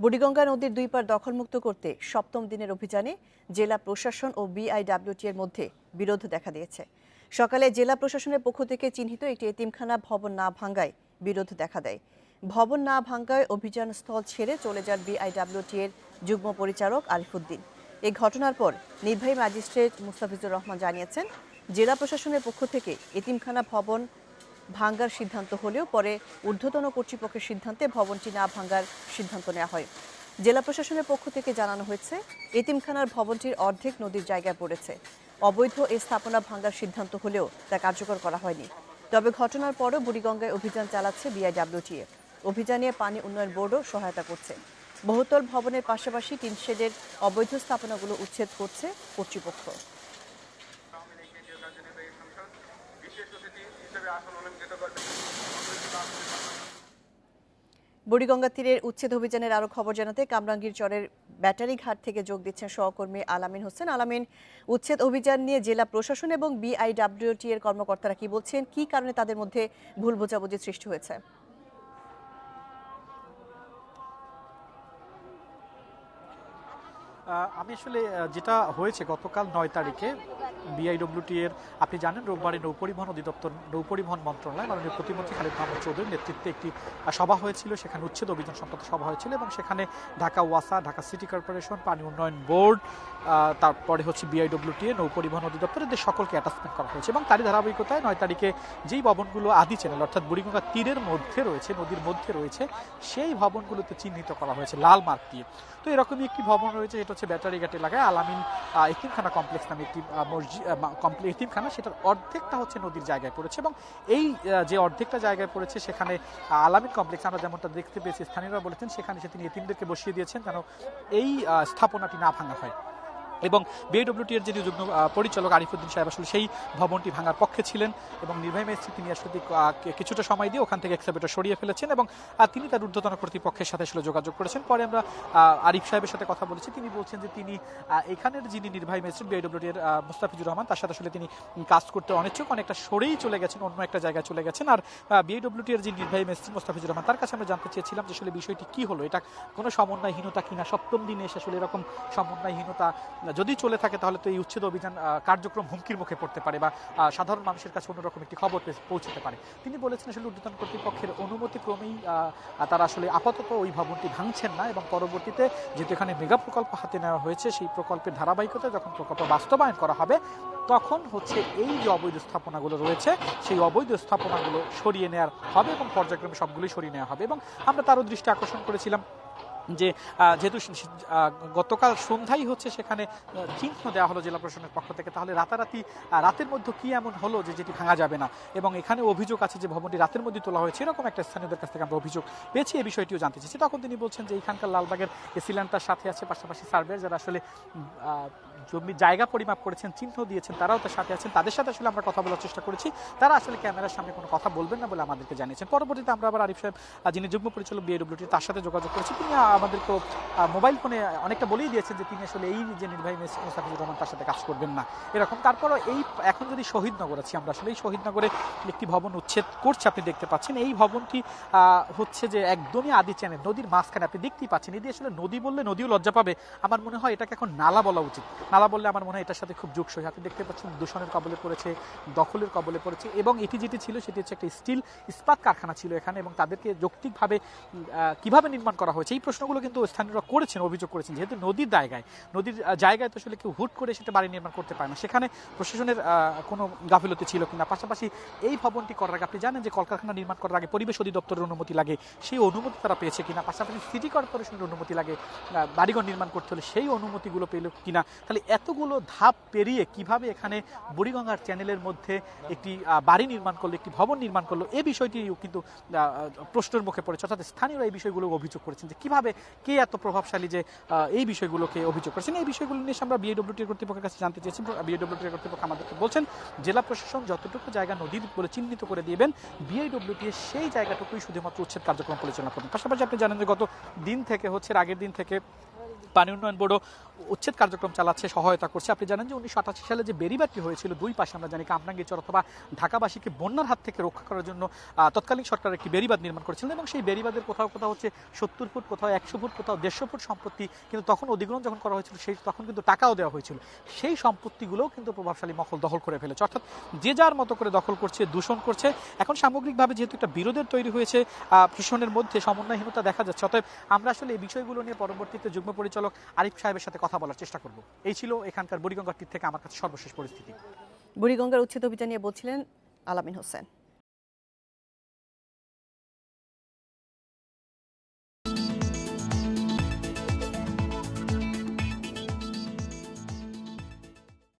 বুড়িগঙ্গা নদীর দুই পার দখলমুক্ত করতে সপ্তম দিনের অভিযানে জেলা প্রশাসন ও বিআইডব্লিউটি এর মধ্যে বিরোধ দেখা দিয়েছে। সকালে জেলা প্রশাসনের পক্ষ থেকে চিহ্নিত একটি এতিমখানা ভবন না ভাঙ্গায় বিরোধ দেখা দেয়। ভবন না ভাঙ্গায় অভিযান স্থল ছেড়ে চলে যান বিআইডব্লিউটি এর যুগ্ম পরিচালক আরিফুদ্দিন এই ঘটনার পর নির্বাহী ম্যাজিস্ট্রেট মুস্তাফিজুর রহমান জানিয়েছেন, জেলা প্রশাসনের পক্ষ থেকে এতিমখানা ভবন ভাঙ্গার সিদ্ধান্ত হলেও পরে ঊর্ধ্বতন কর্তৃপক্ষের সিদ্ধান্তে ভবনটি না ভাঙ্গার সিদ্ধান্ত নেওয়া হয়। জেলা প্রশাসনের পক্ষ থেকে জানানো হয়েছে, এতিমখানার ভবনটির অর্ধেক নদীর জায়গায় পড়েছে। অবৈধ এই স্থাপনা ভাঙ্গার সিদ্ধান্ত হলেও তা কার্যকর করা হয়নি। তবে ঘটনার পরও বুড়িগঙ্গায় অভিযান চালাচ্ছে বিআইডব্লিউটিএ অভিযানে পানি উন্নয়ন বোর্ডও সহায়তা করছে। বহুতল ভবনের পাশাপাশি টিনশেডের অবৈধ স্থাপনাগুলো উচ্ছেদ করছে কর্তৃপক্ষ। বুড়িগঙ্গা তীরের উচ্ছেদ অভিযানের আরও খবর জানাতে কামরাঙ্গীর চরের ব্যাটারি ঘাট থেকে যোগ দিচ্ছেন সহকর্মী আলামিন হোসেন। আলামিন, উচ্ছেদ অভিযান নিয়ে জেলা প্রশাসন এবং বিআইডব্লিউটি এর কর্মকর্তারা কি বলছেন? কি কারণে তাদের মধ্যে ভুল বোঝাবুঝি সৃষ্টি হয়েছে? আমি আসলে যেটা হয়েছে গতকাল নয় তারিখে বিআইডব্লিউটি এর আপনি জানেন রোববারে নৌপরিবহন অধিদপ্তর নৌপরিবহন মন্ত্রণালয় মাননীয় প্রতিমন্ত্রী খালিদ মাহমুদ চৌধুরীর নেতৃত্বে একটি সভা হয়েছিল। সেখানে উচ্ছেদ অভিযান সংক্রান্ত সভা হয়েছিল এবং সেখানে ঢাকা ওয়াসা ঢাকা সিটি কর্পোরেশন পানি উন্নয়ন বোর্ড তারপরে হচ্ছে বিআইডব্লিউটি এ নৌপরিবহন অধিদপ্তর এদের সকলকে অ্যাটাচমেন্ট করা হয়েছে এবং তারই ধারাবাহিকতায় নয় তারিখে যেই ভবনগুলো আদি চ্যানেল অর্থাৎ বুড়িগঙ্গা তীরের মধ্যে রয়েছে নদীর মধ্যে রয়েছে সেই ভবনগুলোতে চিহ্নিত করা হয়েছে লাল মার্ক দিয়ে। তো এরকমই একটি ভবন রয়েছে এটা হচ্ছে ব্যাটারি ঘাট এলাকায় আলামিন আহ, এতিমখানা কমপ্লেক্স নামে একটি মসজিদ খানা সেটার অর্ধেকটা হচ্ছে নদীর জায়গায় পড়েছে এবং এই যে অর্ধেকটা জায়গায় পড়েছে, সেখানে আলামিন কমপ্লেক্স আমরা যেমনটা দেখতে পেয়েছি, স্থানীয়রা বলেছেন, সেখানে সে তিনি এতিমদেরকে বসিয়ে দিয়েছেন যেন এই স্থাপনাটি না ভাঙা হয়। এবং বিএডব্লিউটি এর যিনি যুগ্ম পরিচালক আরিফুদ্দিন সাহেব আসলে সেই ভবনটি ভাঙার পক্ষে ছিলেন এবং নির্বাহী ম্যাজিস্ট্রেট তিনি আসলে কিছুটা সময় দিয়ে ওখান থেকে এক্সাভেটর সরিয়ে ফেলেছেন এবং তিনি তার ঊর্ধ্বতন কর্তৃপক্ষের সাথে আসলে যোগাযোগ করেছেন। পরে আমরা আরিফ সাহেবের সাথে কথা বলেছি। তিনি বলছেন যে তিনি এখানের যিনি নির্বাহী ম্যাজিস্ট্রেট বিএডব্লিউটি এর আহ, মুস্তাফিজুর রহমান তার সাথে আসলে তিনি কাজ করতে অনিচ্ছুক। অনেকটা সরেই চলে গেছেন অন্য একটা জায়গায় চলে গেছেন। আর বিএডব্লিউটি এর যিনি নির্বাহী ম্যাজিস্ট্রেট মুস্তাফিজুর রহমান তার কাছে আমরা জানতে চেয়েছিলাম যে আসলে বিষয়টি কি হলো? এটা কোনো সমন্বয়হীনতা কিনা? সপ্তম দিনে এসে আসলে এরকম সমন্বয়হীনতা যদি চলে থাকে তাহলে তো এই উচ্ছেদ অভিযান কার্যক্রম হুমকির মুখে পড়তে পারে বা সাধারণ মানুষের কাছে অন্যরকম একটি খবর পৌঁছতে পারে। তিনি বলেছেন আসলে ঊর্ধ্বতন কর্তৃপক্ষের অনুমতি ক্রমেই তারা আসলে আপাতত ওই ভবনটি ভাঙছেন না এবং পরবর্তীতে যেহেতু এখানে মেগা প্রকল্প হাতে নেওয়া হয়েছে, সেই প্রকল্পের ধারাবাহিকতা যখন প্রকল্প বাস্তবায়ন করা হবে, তখন হচ্ছে এই যে অবৈধ স্থাপনাগুলো রয়েছে, সেই অবৈধ স্থাপনাগুলো সরিয়ে নেওয়ার হবে এবং পর্যায়ক্রমে সবগুলোই সরিয়ে নেওয়া হবে এবং আমরা তারও দৃষ্টি আকর্ষণ করেছিলাম। যে যেহেতু গতকাল সন্ধ্যাই হচ্ছে সেখানে চিহ্ন দেওয়া হলো জেলা প্রশাসনের পক্ষ থেকে, তাহলে রাতারাতি রাতের মধ্যে কি এমন হলো যে যেটি ভাঙা যাবে না? এবং এখানে অভিযোগ আছে যে ভবনটি রাতের মধ্যে তোলা হয়েছে, এরকম একটা স্থানীয়দের কাছ থেকে আমরা অভিযোগ পেয়েছি এই বিষয়টিও জানতে চাইছি। তখন তিনি বলছেন যে, এখানকার লালবাগের এসিল্যান্ডটার সাথে আছে, পাশাপাশি সার্ভে যারা আসলে জমি জায়গা পরিমাপ করেছেন, চিহ্ন দিয়েছেন, তারাও তার সাথে আছেন, তাদের সাথে আসলে আমরা কথা বলার চেষ্টা করেছি। তারা আসলে ক্যামেরার সামনে কোনো কথা বলবেন না বলে আমাদেরকে জানিয়েছেন। পরবর্তীতে আমরা আবার আরিফ সাহেব যিনি যুগ্ম পরিচালক বিএডব্লিউটি তার সাথে যোগাযোগ করেছি। তিনি আমাদেরকে মোবাইল ফোনে অনেকটা বলেই দিয়েছেন যে তিনি আসলে এই যে নির্বাহী মেস- মোস্তাফিজুর রহমান তার সাথে কাজ করবেন না। এরকম তারপরও এই, এখন যদি শহীদনগর আছি আমরা, আসলে এই শহীদনগরে একটি ভবন উচ্ছেদ করছে আপনি দেখতে পাচ্ছেন। এই ভবনটি হচ্ছে যে একদমই আদি চ্যানেল, নদীর মাঝখানে আপনি দেখতেই পাচ্ছেন। এটি আসলে নদী বললে নদীও লজ্জা পাবে। আমার মনে হয় এটাকে এখন নালা বলা উচিত। নালা বললে আমার মনে হয় এটার সাথে খুব যোগসই। আপনি দেখতে পাচ্ছেন দূষণের কবলে পড়েছে, দখলের কবলে পড়েছে এবং এটি যেটি ছিল সেটি হচ্ছে একটা স্টিল ইস্পাত কারখানা ছিল এখানে এবং তাদেরকে যৌক্তিকভাবে কীভাবে নির্মাণ করা হয়েছে এই প্রশ্নগুলো কিন্তু স্থানীয়রা করেছেন, অভিযোগ করেছেন। যেহেতু নদীর জায়গায় নদীর জায়গায় তো আসলে কেউ হুট করে সেটা বাড়ি নির্মাণ করতে পারে না। সেখানে প্রশাসনের কোনো গাফিলতি ছিল কিনা? পাশাপাশি এই ভবনটি করার আগে আপনি জানেন যে কলকারখানা নির্মাণ করার আগে পরিবেশ অধিদপ্তরের অনুমতি লাগে, সেই অনুমতি তারা পেয়েছে কিনা? পাশাপাশি সিটি কর্পোরেশনের অনুমতি লাগে বাড়িঘর নির্মাণ করতে হলে সেই অনুমতিগুলো পেল কিনা? তাহলে এতগুলো ধাপ পেরিয়ে কীভাবে এখানে বুড়িগঙ্গার চ্যানেলের মধ্যে একটি বাড়ি নির্মাণ করল, একটি ভবন নির্মাণ করল এই বিষয়টি কিন্তু প্রশ্নের মুখে পড়েছে। অর্থাৎ স্থানীয়রা এই বিষয়গুলো অভিযোগ করেছেন যে কীভাবে, কে এত প্রভাবশালী যে এই বিষয়গুলোকে অভিযোগ করেছেন। এই বিষয়গুলো নিয়ে আমরা বিএডব্লিউটি কর্তৃপক্ষের কাছে জানতে চেয়েছি। বিএডব্লিউটি কর্তৃপক্ষ আমাদেরকে বলছেন, জেলা প্রশাসন যতটুকু জায়গা নদীর বলে চিহ্নিত করে দিবেন বিআইডব্লিউটি সেই জায়গাটুকুই শুধুমাত্র উচ্ছেদ কার্যক্রম পরিচালনা করবেন। পাশাপাশি আপনি জানেন যে গত দিন থেকে হচ্ছে আগের দিন থেকে পানি উন্নয়ন বোর্ডও উচ্ছেদ কার্যক্রম চালাচ্ছে, সহায়তা করছে। আপনি জানেন যে উনিশশো আটাশি সালে যে বেরিবাদটি হয়েছিল, দুই পাশে আমরা জানি কামরাঙ্গিচর অথবা ঢাকাবাসীকে বন্যার হাত থেকে রক্ষা করার জন্য তৎকালীন সরকার একটি বেরিবাদ নির্মাণ করেছিলেন এবং সেই বেরিবাদের কোথাও কোথাও হচ্ছে সত্তর ফুট, কোথাও একশো ফুট, কোথাও দেড়শো ফুট সম্পত্তি কিন্তু তখন অধিগ্রহণ যখন করা হয়েছিল, সেই তখন কিন্তু টাকাও দেওয়া হয়েছিল। সেই সম্পত্তিগুলোও কিন্তু প্রভাবশালী মহল দখল করে ফেলেছে। অর্থাৎ যে যার মতো করে দখল করছে, দূষণ করছে, এখন সামগ্রিকভাবে যেহেতু একটা বিরোধের তৈরি হয়েছে প্রশাসনের মধ্যে সমন্বয়হীনতা দেখা যাচ্ছে। অতএব আমরা আসলে এই বিষয়গুলো নিয়ে পরবর্তীতে যুগ্ম পরিচালক আরিফ সাহেবের সাথে কথা বলার চেষ্টা করব। এই ছিল এখানকার বুড়িগঙ্গার তীর থেকে আমার কাছে সর্বশেষ পরিস্থিতি। বুড়িগঙ্গার উচ্ছেদ অভিযান নিয়ে বলছিলেন আলামিন হোসেন।